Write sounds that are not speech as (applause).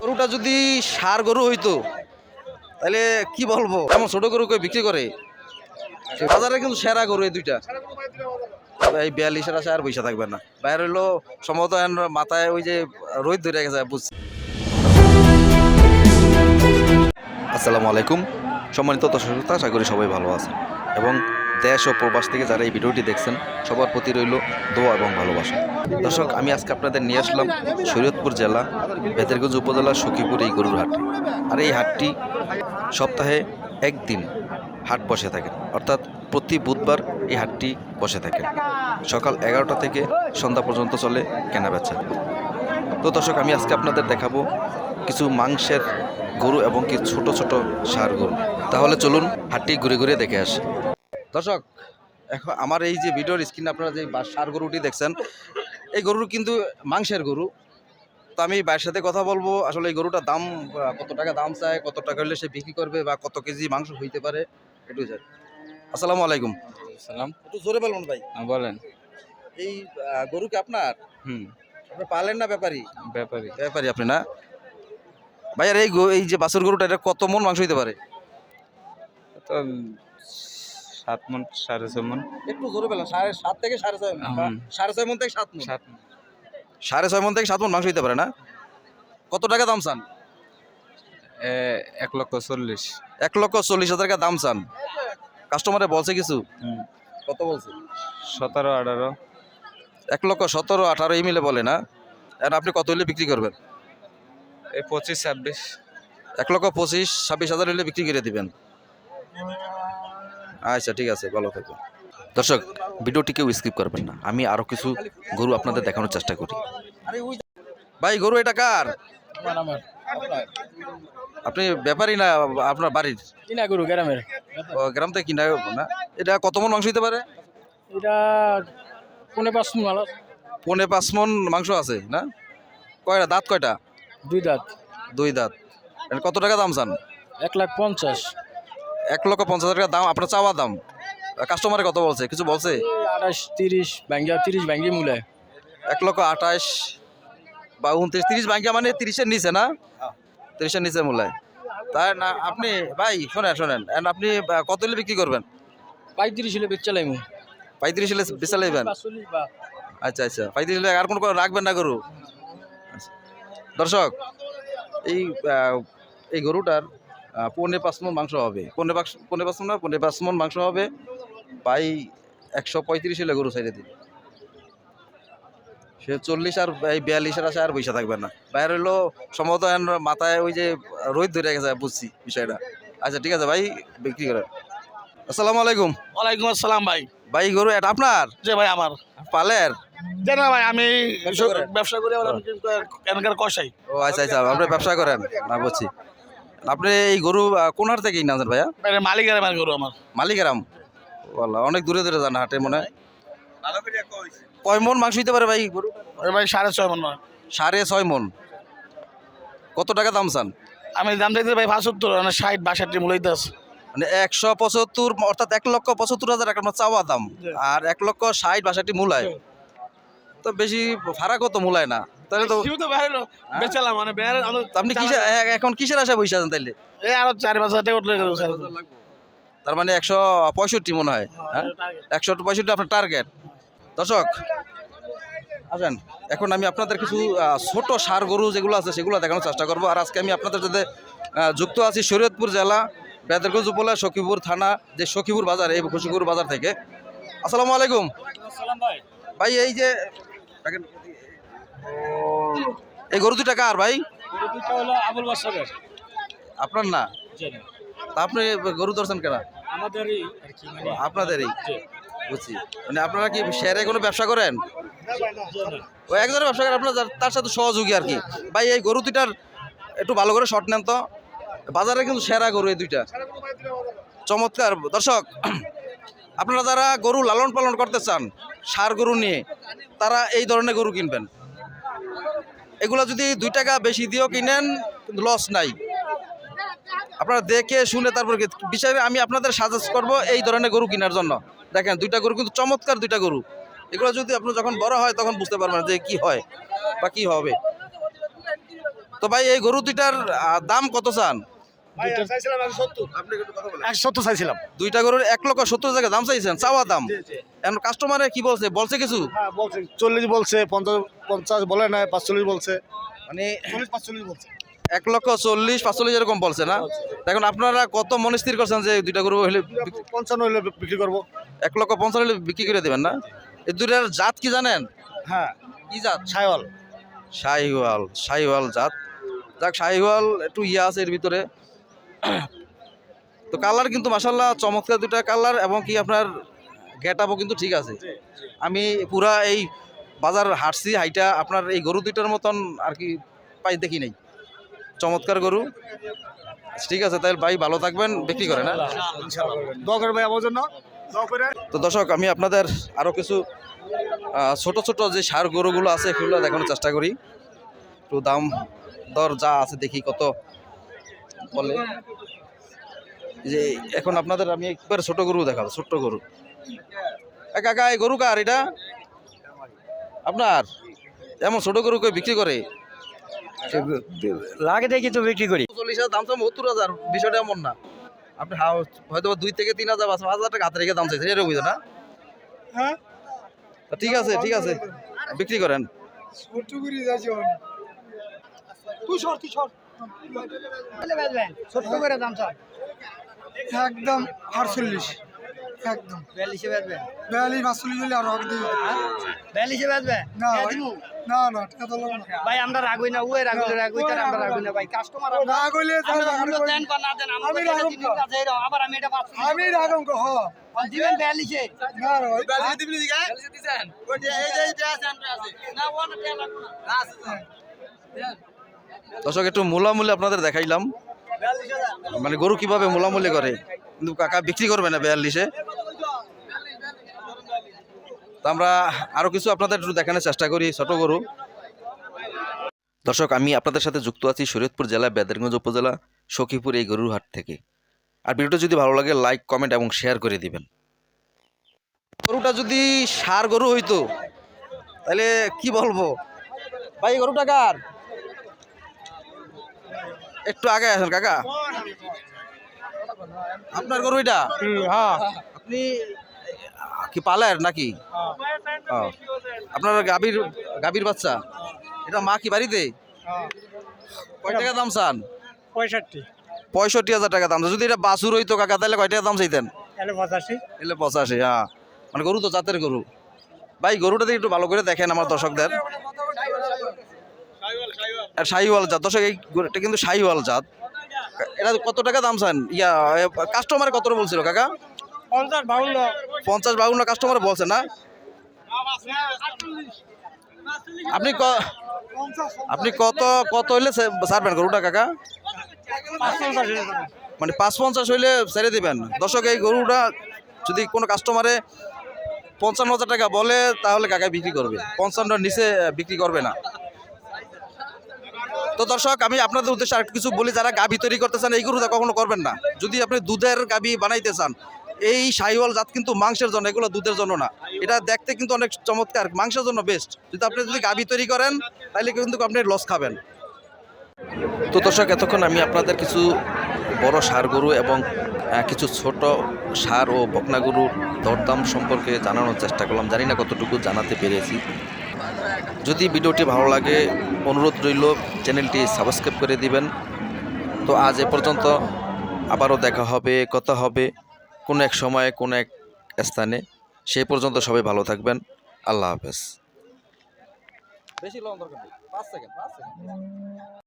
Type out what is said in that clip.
গরুটা যদি সার গরু হইতো, তাহলে কি বলব? এমন ছোট গরু কই বিক্রি করে? বাজারে কিন্তু সেরা গরু এই দুইটা। এই বিয়াল্লিশের আছে আর পয়সা থাকবে না। বাইরে হইল সম্ভবত মাথায় ওই যে রোদ ধরে গেছে, বুঝছি। আসসালামু আলাইকুম। সম্মানিত দর্শক আশা করি সবাই ভালো আছেন। এবং দেশ ও প্রবাস থেকে যারা এই ভিডিওটি দেখছেন, সবার প্রতি রইল দোয়া এবং ভালোবাসা। দর্শক, আমি আজকে আপনাদের নিয়ে আসলাম শরীয়তপুর জেলা বেতেরগঞ্জ উপজেলার সখীপুর এই গরুর হাট আর এই হাটটি সপ্তাহে একদিন হাট বসে থাকে, অর্থাৎ প্রতি বুধবার এই হাটটি বসে থাকে। সকাল এগারোটা থেকে সন্ধ্যা পর্যন্ত চলে কেনা বেচা। তো দর্শক, আমি আজকে আপনাদের দেখাবো কিছু মাংসের গরু এবং কিছু ছোট ছোট সার গরু। তাহলে চলুন হাটটি ঘুরে ঘুরে দেখে আসি। দর্শক এখন আমার এই যে ভিডিওর স্ক্রিনে আপনারা যে সার গরুটি দেখছেন এই গরুর কিন্তু মাংসের গরু। তো আমি ভাইয়ের সাথে কথা বলব আসলে এই গরুটার দাম কত টাকা দাম চায় কত টাকা হলে সে বিক্রি করবে বা কত কেজি মাংস হইতে পারে একটু যাই আসসালামু আলাইকুম। সালাম একটু জোরে বলুন ভাই। হ্যাঁ, বলেন। এই গরু কি আপনার? হুম। আপনি পালেন না ব্যাপারী? ব্যাপারী। ব্যাপারী আপনি না? ভাই আর এই এই যে বাছুর গরুটা এটা কত মন মাংস হইতে পারে? তো সাত মন সাড়ে ছ মন। একটু জোরে পেলাম সাড়ে সাত থেকে সাড়ে ছয় বা সাড়ে ছয় মন থেকে সাত মন। সাত সাড়ে ছয় মন থেকে সাত মন মাংস হইতে পারে না? কত টাকা দাম চান? এ, এক লক্ষ চল্লিশ। এক লক্ষ চল্লিশ হাজার টাকা দাম চান। কাস্টমারে বলছে কিছু? হুম। কত বলছে? সতেরো আঠারো। এক লক্ষ সতেরো আঠারো এই মিলে বলে না? আর আপনি কত হলে বিক্রি করবেন? এই পঁচিশ ছাব্বিশ। এক লক্ষ পঁচিশ ছাব্বিশ হাজার হলে বিক্রি করে দিবেন। আচ্ছা ঠিক আছে ভালো থাকবেন। দর্শক ভিডিওটি কেউ স্কিপ করবেন না। আমি আরও কিছু গরু আপনাদের দেখানোর চেষ্টা করি। ভাই গরু এটা কার? আপনি ব্যাপারই না আপনার বাড়ির? কিনা গরু গ্রামের। ও, গ্রাম থেকে কিনা না? এটা কত মন মাংস দিতে পারে? এটা পনে পাঁচ মাল পনে পাঁচ মন মাংস আছে না? কয়টা? দাঁত কয়টা? দুই দাঁত। দুই দাঁত। কত টাকা দাম চান? এক লাখ পঞ্চাশ। এক লক্ষ পঞ্চাশ হাজার টাকা দাম আপনার চাওয়া দাম? কাস্টমারে কত বলছে? কিছু বলছে? আঠাশ তিরিশ ব্যাঙ্গা তিরিশ ব্যাঙ্গি মূলে। এক লক্ষ আঠাশ বা উনত্রিশ তিরিশ ব্যাংকে মানে তিরিশের নিচে না? তিরিশের নিচে মূল্যায় তাই না আপনি ভাই শোনেন শোনেন। আপনি কত হলে বিক্রি করবেন? পঁয়ত্রিশ হলে বেচ চালাইমু পঁয়ত্রিশ হলে বেচা লাইবেন? আচ্ছা আচ্ছা। পঁয়ত্রিশ হলে আর কোনো কোনো রাখবেন না গরু? আচ্ছা। দর্শক এই এই গরুটার আহ, পৌনে পাঁচ মন মাংস হবে। পৌনে পাঁচ পৌনে পাঁচ মন না পৌনে পাঁচ মন মাংস হবে। প্রায় একশো পঁয়ত্রিশ হলে গরু সাইডে দিন সে চল্লিশ আর এই বিয়াল্লিশের আছে আর পয়সা থাকবে না। বাইরে হইল সম্ভবত মাথায় ওই যে রোদ ধরে গেছে বুঝছি বিষয়টা। আচ্ছা ঠিক আছে ভাই বিক্রি করেন। আসসালামু আলাইকুম। ওয়ালাইকুম আসসালাম ভাই। ভাই গরু এটা আপনার? যে ভাই আমার। পালের? ভাই আমি ব্যবসা করি কিন্তু কষাই। ও আচ্ছা আচ্ছা আপনি ব্যবসা করেন। না বুঝছি। আপনি এই গরু আহ, কোন হাট থেকে কিনে ভাইয়া? মানে মালিকের গরু আমার। মালিকেরাম বলা অনেক দূরে দূরে যান হাটে মনে হয়। কয় মন মাংস হইতে পারে ভাই গরু? ভাই সাড়ে ছয় মন। সাড়ে ছয় মন। কত টাকা দাম চান? আমি দাম চাইতে ভাই পাঁচাত্তর মানে ষাট বাষট্টি মূল্যতে আছে। মানে একশো পঁচাত্তর অর্থাৎ এক লক্ষ পঁচাত্তর হাজার টাকা আপনার চাওয়া দাম। আর এক লক্ষ ষাট বাষট্টি মূলায় তো বেশি ভাড়া কত মূলায় না। তাহলে তো কেউ তো বাইরে বেচালাম মানে তো আপনি কিসের এখন কিসের আশা বসে আছেন তাইলে? এই আরও চার পাঁচ হাজার টাকা উঠলে তার মানে একশো পঁয়ষট্টি মনে হয় হ্যাঁ একশো পঁয়ষট্টি আপনার টার্গেট দর্শক আসেন এখন আমি আপনাদের কিছু ছোট সার গরু যেগুলো আছে সেগুলো দেখানোর চেষ্টা করব। আর আজকে আমি আপনাদের সাথে যুক্ত আছি শরীয়তপুর জেলা বেদরগঞ্জ উপজেলা সখীপুর থানা যে সখীপুর বাজার এই সখীপুর বাজার থেকে। আসসালামু আলাইকুম। ভাই এই যে দেখেন, এই গরু দুটা কার ভাই? আবুল বাসারের আপনার না? আপনি গরু ধরছেন কেনা আমাদেরই মানে আপনাদেরই? বুঝছি। মানে আপনারা কি শেয়ারে কোনো ব্যবসা করেন? ও একজনের ব্যবসা করেন আপনার তার সাথে সহযোগী আর কি। ভাই এই গরু দুইটার একটু ভালো করে শর্ট নেন তো। বাজারে কিন্তু সেরা গরু এই দুইটা। চমৎকার। দর্শক (clears throat) আপনারা যারা গরু লালন পালন করতে চান সার গরু নিয়ে তারা এই ধরনের গরু কিনবেন। এগুলো যদি দুই টাকা বেশি দিয়েও কিনেন লস নাই। আপনারা দেখে শুনে তারপর বিষয়ে আমি আপনাদের সাজেস্ট করব এই ধরনের গরু কেনার জন্য। দেখেন, দুইটা গরু কিন্তু চমৎকার দুইটা গরু। এগুলো যদি আপনি যখন বড় হয়, তখন বুঝতে পারবেন যে কি হয় বা কি হবে। তো ভাই, এই গরু দুইটার দাম কত চান? একশো সত্তর। চাইছিলাম। দুইটা গরুর এক লক্ষ সত্তর টাকা দাম চাইছেন চাওয়া দাম। এখন কাস্টমারে কি বলছে? বলছে কিছু? হ্যাঁ বলছে। চল্লিশ বলছে পঞ্চাশ পঞ্চাশ বলে না পাঁচচল্লিশ বলছে। মানে চল্লিশ পাঁচচল্লিশ বলছে। এক লক্ষ চল্লিশ পাঁচচল্লিশ এরকম বলছে না? এখন আপনারা কত মনে স্থির করছেন যে দুইটা গরু হলে পঞ্চান্ন হলে বিক্রি করব। এক লক্ষ পঞ্চান্ন হলে বিক্রি করে দেবেন না? এই দুইটার জাত কি জানেন? হ্যাঁ। কি জাত? সায়ল শাহিওয়াল শাহিওয়াল জাত। যাক শাহিওয়াল একটু ইয়ে আছে এর ভিতরে। তো কালার কিন্তু মাসাল্লাহ চমৎকার দুটা কালার এবং কি আপনার গেট আপও কিন্তু ঠিক আছে। আমি পুরা এই বাজার হাঁটছি হাইটা আপনার এই গরু দুইটার মতন আর কি পাই দেখি নাই। চমৎকার গরু। ঠিক আছে তাহলে ভাই ভালো থাকবেন বিক্রি করেন হ্যাঁ? তো দর্শক আমি আপনাদের আরও কিছু ছোট ছোট যে সার গরুগুলো আছে সেগুলো দেখানোর চেষ্টা করি। একটু দাম দর যা আছে দেখি কত বলে যে এখন আপনাদের আমি একবার ছোট গরু দেখাবো ছোট্ট গরু। এ কাকা এই গরু কার এটা? আপনার এমন ছোট গরু কই বিক্রি করে? লাগে দেখি তো বিক্রি করি। চল্লিশ হাজার দাম সত্তর হাজার বিষয়টা এমন না। আপনি হয়তো দুই থেকে তিন হাজার পাঁচ হাজার টাকা হাতে রেখে দাম চাইছেন এরকম বুঝো না? হ্যাঁ। ঠিক আছে ঠিক আছে বিক্রি করেন। ছোট্ট করে দাম চান একদম আটচল্লিশ একদম বিয়াল্লিশে বেচবে বিয়াল্লিশ পাঁচচল্লিশ হলে আর হবে বিয়াল্লিশে বেচবে না না না টাকা তো লাগবে না ভাই আমরা রাগুই না ওই রাগুই রাগুই তার আমরা রাগুই না ভাই কাস্টমার না কইলে আমরা রাগ মূল্য করি। দেন বা না দেন আমরা আমি তো রাখব দিনের না। কাছে এরকম, আবার আমি এটা পাচ্ছি আমি রাগম কো হ দিবেন বিয়াল্লিশে না রে বিয়াল্লিশে দিবি দিগা বিয়াল্লিশে দিছেন ওই এই যে এইটা আছে আমরা আছে না ওয়ান লাগবে না আছে দর্শক, একটু মূলামূল্য আপনাদের দেখাইলাম। মানে গরু কীভাবে মূলামূল্য করে? কিন্তু কাকা বিক্রি করবে না বিয়াল্লিশে? তো আমরা আরও কিছু আপনাদের একটু দেখানোর চেষ্টা করি, ছোট গরু। দর্শক, আমি আপনাদের সাথে যুক্ত আছি শরীয়তপুর জেলা, বেদারগঞ্জ উপজেলা, সখীপুর এই গরুর হাট থেকে। আর ভিডিওটা যদি ভালো লাগে, লাইক, কমেন্ট এবং শেয়ার করে দিবেন। গরুটা যদি সার গরু হইতো, তাহলে কি বলব? ভাই, গরুটা কার? একটু আগে আসেন কাকা। আপনার গরু এটা হ্যাঁ। আপনি কি পালের নাকি। আপনার গাভীর গাভীর বাচ্চা? এটা মা কি বাড়িতে? কয় টাকা দাম চান? পঁয়ষট্টি। পঁয়ষট্টি হাজার টাকা দাম। যদি এটা বাছুর হইতো কাকা তাহলে কয় টাকা দাম চাইতেন? এলে পঁচাশি। এলে পঁচাশি হ্যাঁ। মানে গরু তো জাতের গরু। ভাই গরুটা দিয়ে একটু ভালো করে দেখেন আমার দর্শকদের। শাহিওয়াল জাত। দর্শক এই গরুটা কিন্তু শাহিওয়াল জাত। এটা কত টাকা দাম চান? ইয়া কাস্টমার কত বলছিল কাকা? পঞ্চাশ বাউন্ন। পঞ্চাশ বাউন্ন কাস্টমার বলছে না? আপনি ক- আপনি কত কত হইলে ছাড়বেন গরুটা কাকা? মানে পাঁচ পঞ্চাশ হইলে ছেড়ে দিবেন। দর্শক এই গরুটা যদি কোনো কাস্টমারে পঞ্চান্ন হাজার টাকা বলে তাহলে কাকা বিক্রি করবে। পঞ্চান্নর নিচে বিক্রি করবে না। তো দর্শক, আমি আপনাদের উদ্দেশ্যে আর কিছু বলি, যারা গাভী তৈরি করতে চান, এই গরুটা কখনো করবেন না। যদি আপনি দুধের গাভী বানাইতে চান, এই শাহিওয়াল জাত কিন্তু মাংসের জন্য, এগুলো দুধের জন্য না। এটা দেখতে কিন্তু অনেক চমৎকার, মাংসের জন্য বেস্ট যদি আপনি যদি গাভী তৈরি করেন, তাহলে কিন্তু আপনি লস খাবেন। তো দর্শক, এতক্ষণ আমি আপনাদের কিছু বড় সার গরু এবং কিছু ছোট সার ও বকনা গরুর দরদাম সম্পর্কে জানানোর চেষ্টা করলাম। জানি না কতটুকু জানাতে পেরেছি। যদি ভিডিওটি ভালো লাগে অনুরোধ রইল চ্যানেলটি সাবস্ক্রাইব করে দিবেন। তো আজ এ পর্যন্ত আবারও দেখা হবে, কথা হবে কোন এক সময়ে, কোন এক স্থানে। সেই পর্যন্ত সবাই ভালো থাকবেন। আল্লাহ হাফেজ। বেশি লং দরকার নেই। পাঁচ সেকেন্ড পাঁচ সেকেন্ড।